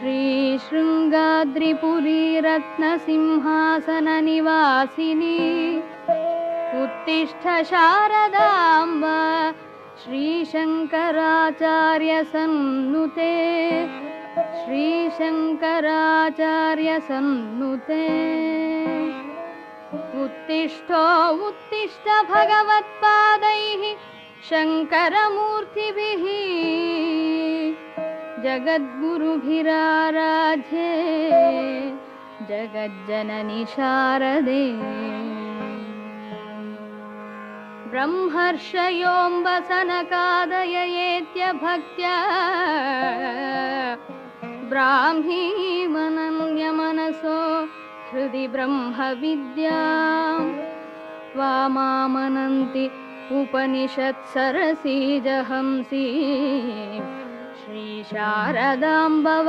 श्रीशृङ्गाद्रिपुरीरत्नसिंहासननिवासिनी उत्तिष्ठ शारदाम्ब श्रीशङ्कराचार्यसन्नुते श्रीशङ्कराचार्यसन्नुते। उत्तिष्ठो उत्तिष्ठ भगवत्पादैः शङ्करमूर्तिभिः जगद्गुरुभिराराध्ये जगज्जननि शारदे। ब्रह्मर्षयोऽम्बसनकादययेत्य भक्त्या ब्राह्मीमनन्यमनसो हृदि ब्रह्मविद्यां। त्वामामनन्ति उपनिषत्सरसीजहंसि श्रीशारदाम्बव